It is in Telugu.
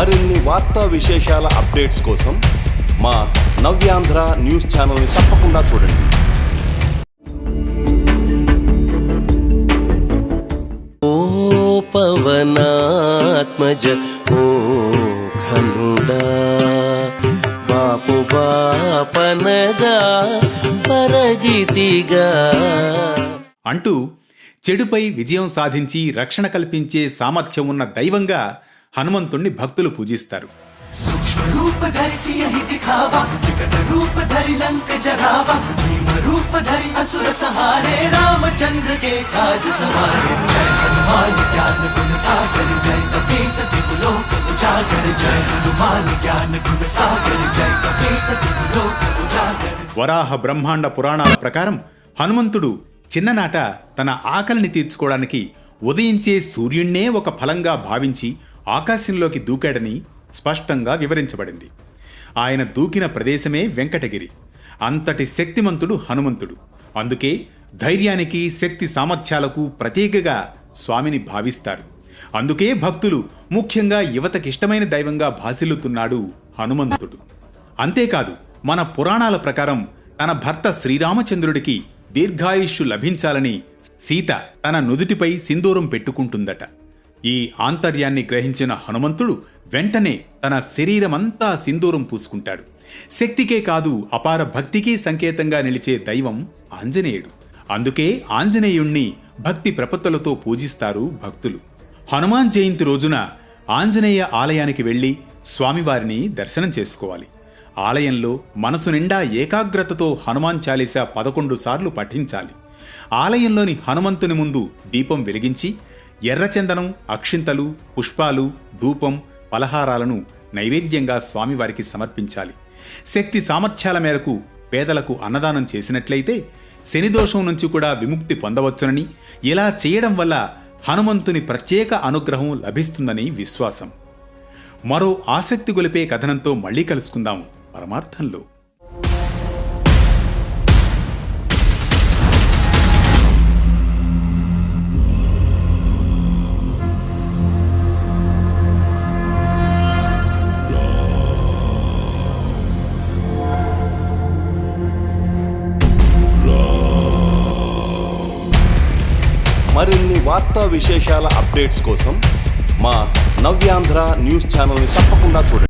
వార్తా విశేషాల అప్డేట్స్ కోసం మా నవ్యాంధ్ర న్యూస్ ఛానల్ని తప్పకుండా చూడండి. ఓ పవనాత్మజ ఓ ఘనుడా బాపు బాపనగా పరజితిగా. అంటూ చెడుపై విజయం సాధించి రక్షణ కల్పించే సామర్థ్యం ఉన్న దైవంగా హనుమంతుణ్ణి భక్తులు పూజిస్తారు. వరాహ బ్రహ్మాండ పురాణాల ప్రకారం హనుమంతుడు చిన్ననాట తన ఆకలిని తీర్చుకోవడానికి ఉదయించే సూర్యుణ్ణే ఒక ఫలంగా భావించి ఆకాశంలోకి దూకాడని స్పష్టంగా వివరించబడింది. ఆయన దూకిన ప్రదేశమే వెంకటగిరి. అంతటి శక్తిమంతుడు హనుమంతుడు. అందుకే ధైర్యానికి శక్తి సామర్థ్యాలకు ప్రతీకగా స్వామిని భావిస్తారు. అందుకే భక్తులు ముఖ్యంగా యువతకిష్టమైన దైవంగా భాసిల్లుతున్నాడు హనుమంతుడు. అంతేకాదు మన పురాణాల ప్రకారం తన భర్త శ్రీరామచంద్రుడికి దీర్ఘాయుష్యు లభించాలని సీత తన నుదుటిపై సింధూరం పెట్టుకుంటుందట. ఈ ఆంతర్యాన్ని గ్రహించిన హనుమంతుడు వెంటనే తన శరీరమంతా సింధూరం పూసుకుంటాడు. శక్తికే కాదు అపార భక్తికి సంకేతంగా నిలిచే దైవం ఆంజనేయుడు. అందుకే ఆంజనేయుణ్ణి భక్తి ప్రపత్తులతో పూజిస్తారు భక్తులు. హనుమాన్ జయంతి రోజున ఆంజనేయ ఆలయానికి వెళ్ళి స్వామివారిని దర్శనం చేసుకోవాలి. ఆలయంలో మనసు నిండా ఏకాగ్రతతో హనుమాన్ చాలీసా పదకొండు సార్లు పఠించాలి. ఆలయంలోని హనుమంతుని ముందు దీపం వెలిగించి ఎర్రచందనం అక్షింతలు పుష్పాలు ధూపం పలహారాలను నైవేద్యంగా స్వామివారికి సమర్పించాలి. శక్తి సామర్థ్యాల మేరకు పేదలకు అన్నదానం చేసినట్లయితే శనిదోషం నుంచి కూడా విముక్తి పొందవచ్చునని ఇలా చేయడం వల్ల హనుమంతుని ప్రత్యేక అనుగ్రహం లభిస్తుందని విశ్వాసం. మరో ఆసక్తి గొలిపే కథనంతో మళ్ళీ కలుసుకుందాం. పరమార్థంలో. వార్తా విశేషాల అప్డేట్స్ కోసం మా నవ్యాంధ్ర న్యూస్ ఛానల్ని తప్పకుండా చూడండి.